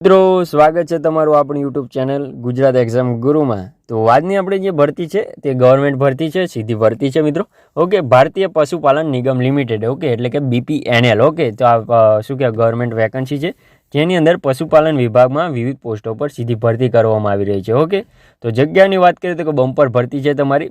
મિત્રો, સ્વાગત છે તમારું આપણી યુટ્યુબ ચેનલ ગુજરાત એક્ઝામ ગુરુમાં. તો આજની આપણે જે ભરતી છે, તે ગવર્મેન્ટ ભરતી છે, સીધી ભરતી છે મિત્રો. ઓકે, ભારતીય પશુપાલન નિગમ લિમિટેડ, ઓકે, એટલે કે બીપીએનએલ ઓકે, તો આ શું કહેવાય ગવર્મેન્ટ વેકન્સી છે. જેની અંદર પશુપાલન વિભાગમાં વિવિધ પોસ્ટો પર સીધી ભરતી કરવામાં આવી રહી છે, ઓકે? તો જગ્યાની વાત કરીએ તો બમ્પર ભરતી છે તમારી,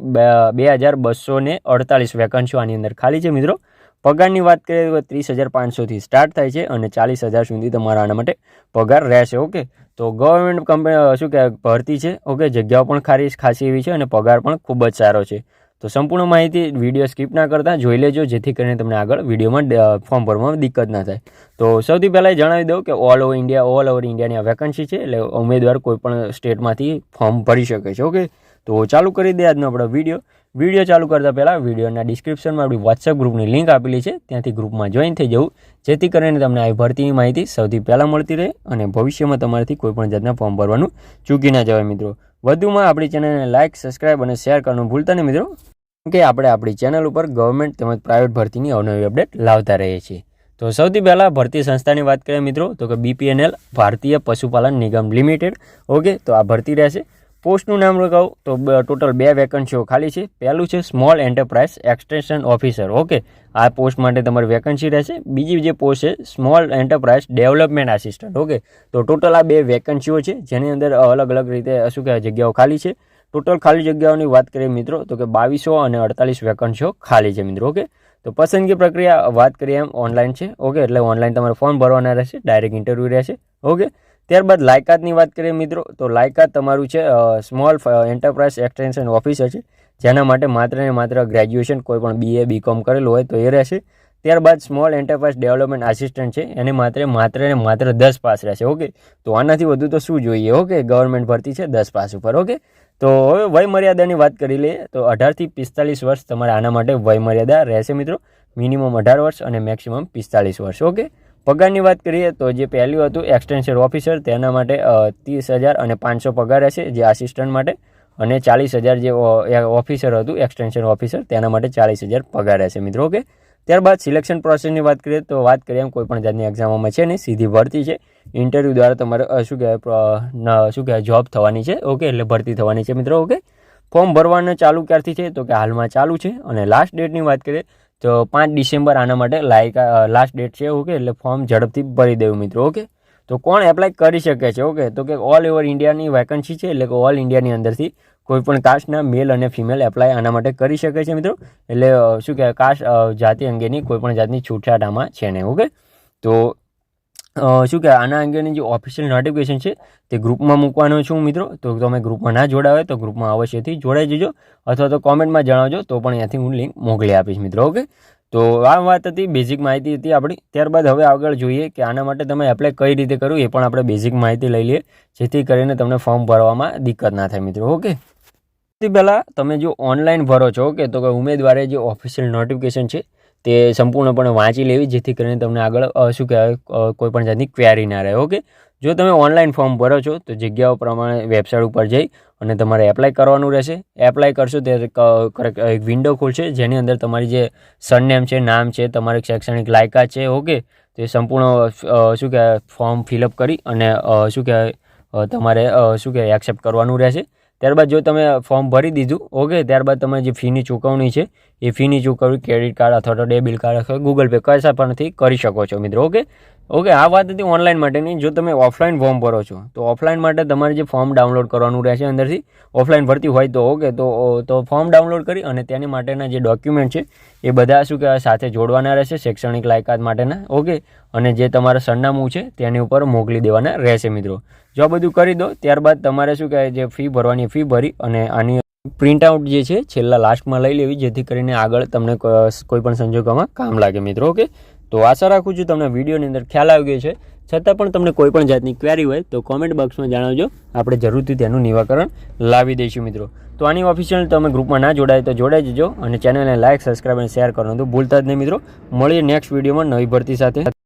બે હજાર બસો ને અડતાલીસ વેકન્સીઓ આની અંદર ખાલી છે મિત્રો. પગારની વાત કરીએ તો ત્રીસ હજાર પાંચસોથી સ્ટાર્ટ થાય છે અને ચાલીસ હજાર સુધી તમારા આના માટે પગાર રહેશે ઓકે તો ગવર્મેન્ટ કંપની શું કહેવાય, ભરતી છે ઓકે જગ્યાઓ પણ ખારી, ખાસી એવી છે અને પગાર પણ ખૂબ જ સારો છે. તો સંપૂર્ણ માહિતી વીડિયો સ્કીપ ના કરતાં, જોઈ લેજો, જેથી કરીને તમને આગળ વિડીયોમાં ફોર્મ ભરવામાં દિક્કત ના થાય. તો સૌથી પહેલાં જણાવી દઉં કે all over India all over ઇન્ડિયાની આ વેકન્સી છે, એટલે ઉમેદવાર કોઈ પણ સ્ટેટમાંથી ફોર્મ ભરી શકે છે ઓકે તો ચાલુ કરી દે આજનો આપણો વીડિયો. વીડિયો ચાલુ કરતાં પહેલાં વિડીયોના ડિસ્ક્રિપ્શનમાં આપણી વોટ્સએપ ગ્રુપની લિંક આપેલી છે. ત્યાંથી ગ્રુપમાં જોઈન થઈ જવું. જેથી કરીને તમને આવી ભરતીની માહિતી સૌથી પહેલાં મળતી રહે અને ભવિષ્યમાં તમારાથી કોઈપણ જાતના ફોર્મ ભરવાનું ચૂકી ના જવાય મિત્રો. વધુમાં આપણી ચેનલને લાઇક સબસ્ક્રાઇબ અને શેર કરવાનું ભૂલતા નહીં મિત્રો. કે આપણે આપણી ચેનલ ઉપર ગવર્મેન્ટ તેમજ પ્રાઇવેટ ભરતીની અવનવી અપડેટ લાવતા રહીએ છીએ. તો સૌથી પહેલાં ભરતી સંસ્થાની વાત કરીએ મિત્રો. તો કે બીપીએનએલ ભારતીય પશુપાલન નિગમ લિમિટેડ. ઓકે, તો આ ભરતી રહેશે. પોસ્ટનું નામ કહું તો ટોટલ બે વેકન્સીઓ ખાલી છે. પહેલું છે small enterprise extension officer okay, આ પોસ્ટ માટે તમારી વેકન્સી રહેશે. બીજી જે પોસ્ટ છે small enterprise development assistant okay, તો ટોટલ આ બે વેકન્સીઓ છે, જેની અંદર અલગ અલગ રીતે શું કહેવાય, જગ્યાઓ ખાલી છે. ટોટલ ખાલી જગ્યાઓની વાત કરીએ મિત્રો, તો કે બાવીસો અને અડતાલીસ વેકન્સીઓ ખાલી છે મિત્રો, ઓકે. તો પસંદગી પ્રક્રિયા વાત કરીએ એમ ઓનલાઈન છે, ઓકે. એટલે ઓનલાઈન તમારે ફોર્મ ભરવાના રહેશે ડાયરેક્ટ ઇન્ટરવ્યૂ રહેશે, ઓકે. ત્યારબાદ લાયકાતની વાત કરીએ મિત્રો, તો લાયકાત તમારું છે સ્મોલ એન્ટરપ્રાઇઝ એક્સટેન્શન ઓફિસર છે, જેના માટે માત્ર ને માત્ર ગ્રેજ્યુએશન કોઈ પણ બીએ બીકોમ કરેલું હોય તો એ રહેશે. ત્યારબાદ સ્મોલ એન્ટરપ્રાઇઝ ડેવલપમેન્ટ આસિસ્ટન્ટ છે, એને માત્ર માત્ર ને માત્ર દસ પાસ રહેશે, ઓકે? તો આનાથી વધુ તો શું જોઈએ, ઓકે? ગવર્મેન્ટ ભરતી છે દસ પાસ ઉપર, ઓકે? તો હવે વયમર્યાદાની વાત કરી લઈએ, તો અઢારથી પિસ્તાલીસ વર્ષ તમારે આના માટે વયમર્યાદા રહેશે મિત્રો. મિનિમમ અઢાર વર્ષ અને મેક્સિમમ પિસ્તાલીસ વર્ષ, ઓકે? પગારની વાત કરીએ તો જે પહેલું હતું એક્સટેન્શન ઓફિસર તેના માટે ત્રીસ હજાર અને પાંચસો પગાર રહેશે જે આસિસ્ટન્ટ માટે. અને ચાલીસ હજાર જે ઓફિસર હતું એક્સટેન્શન ઓફિસર તેના માટે ચાલીસ હજાર પગાર રહેશે મિત્રો, ઓકે? ત્યારબાદ સિલેક્શન પ્રોસેસની વાત કરીએ તો વાત કરીએ એમ, કોઈ પણ જાતની એક્ઝામોમાં છે નહીં, સીધી ભરતી છે. ઇન્ટરવ્યૂ દ્વારા તમારે શું કહેવાય શું કહેવાય જોબ થવાની છે, ઓકે? એટલે ભરતી થવાની છે, મિત્રો, ઓકે? ફોર્મ ભરવાનું ચાલુ ક્યારથી છે? તો કે હાલમાં ચાલુ છે. અને લાસ્ટ ડેટની વાત કરીએ તો પાંચ ડિસેમ્બર આના માટે લાયક લાસ્ટ ડેટ છે ઓકે એટલે ફોર્મ ઝડપથી ભરી દેવું મિત્રો ઓકે તો કોણ એપ્લાય કરી શકે છે ઓકે તો કે ઓલ ઓવર ઇન્ડિયાની વેકન્સી છે, એટલે કે ઓલ ઇન્ડિયાની અંદરથી કોઈ પણ કાસ્ટના મેલ અને ફિમેલ એપ્લાય આના માટે કરી શકે છે મિત્રો. એટલે શું કહેવાય કાસ્ટ જાતિ અંગેની કોઈ પણ જાતની છૂટછાટ આમાં છે નહીં ઓકે તો શું કે આના અંગેની જે ઓફિશિયલ નોટિફિકેશન છે, તે ગ્રુપમાં મૂકવાનો છું મિત્રો. તો તમે ગ્રુપમાં ના જોડાવે તો ગ્રુપમાં અવશ્યથી જોડાઈ જજો. અથવા તો કોમેન્ટમાં જણાવજો, તો પણ ત્યાંથી હું લિંક મોકલી આપીશ મિત્રો ઓકે તો આ વાત હતી બેઝિક માહિતી હતી આપણી. ત્યારબાદ હવે આગળ જોઈએ કે આના માટે તમે એપ્લાય કઈ રીતે કરવું એ પણ આપણે બેઝિક માહિતી લઈ લઈએ, જેથી કરીને તમને ફોર્મ ભરવામાં દિક્કત ના થાય મિત્રો ઓકે સૌથી પહેલાં તમે જો ઓનલાઈન ભરો છો ઓકે તો કે ઉમેદવારે જે ઓફિશિયલ નોટિફિકેશન છે તે સંપૂર્ણપણે વાંચી લેવી જેથી કરીને તમને આગળ શું કહેવાય અ, કોઈ પણ જાતની ક્વેરી ના રહે ઓકે? જો તમે ઓનલાઈન ફોર્મ ભરો છો તો જગ્યાઓ પ્રમાણે વેબસાઇટ ઉપર જઈ અને તમારે એપ્લાય કરવાનું રહેશે. એપ્લાય કરશો ત્યારે કરેક્ટ એક વિન્ડો ખુલશે જેની અંદર તમારી જે સરનેમ છે નામ છે તમારી શૈક્ષણિક લાયકાત છે ઓકે? તે સંપૂર્ણ શું કહેવાય ફોર્મ ફિલઅપ કરી અને શું કહેવાય તમારે શું કહેવાય એક્સેપ્ટ કરવાનું રહેશે. ત્યારબાદ જો તમે ફોર્મ ભરી દીધું ઓકે ત્યારબાદ તમે જે ફીની ચૂકવણી છે, એ ફીની ચૂકવણી ક્રેડિટ કાર્ડ અથવા તો ડેબિટ કાર્ડ અથવા ગૂગલ પે કશા પણથી કરી શકો છો મિત્રો ઓકે ઓકે આ વાત હતી ઓનલાઈન માટેની. જો તમે ઓફલાઈન ફોર્મ ભરો છો, તો ઓફલાઈન માટે તમારે જે ફોર્મ ડાઉનલોડ કરવાનું રહેશે અંદરથી ઓફલાઈન ભરતી હોય તો ઓકે તો તો ફોર્મ ડાઉનલોડ કરી અને તેની માટેના જે ડોક્યુમેન્ટ છે, એ બધા શું કહેવાય, સાથે જોડવાના રહેશે, શૈક્ષણિક લાયકાત માટેના ઓકે અને જે તમારા સરનામું છે, તેની ઉપર મોકલી દેવાના રહેશે મિત્રો. જો આ બધું કરી દો, ત્યારબાદ તમારે શું કહેવાય, જે ફી ભરવાની ફી ભરી અને આની પ્રિન્ટ આઉટ જે છે, છેલ્લા લાસ્ટમાં લઈ લેવી, જેથી કરીને આગળ તમને કોઈ પણ સંજોગોમાં કામ લાગે મિત્રો ઓકે તો આશા રાખું છું તમને વિડીયોની અંદર ખ્યાલ આવી ગયો છે. છતાં પણ તમને કોઈ પણ જાતની ક્વેરી હોય તો કોમેન્ટ બોક્સમાં જણાવજો. આપણે જરૂરથી તેનું નિવાકરણ લાવી દઈશું મિત્રો. તો આની ઓફિશિયલ તમે ગ્રુપમાં ના જોડાય તો જોડાઈ જજો અને ચેનલને લાઇક સબસ્ક્રાઈબ અને શેર કરવાનું ભૂલતા જ નહીં મિત્રો. મળીએ નેક્સ્ટ વિડીયોમાં નવી ભરતી સાથે.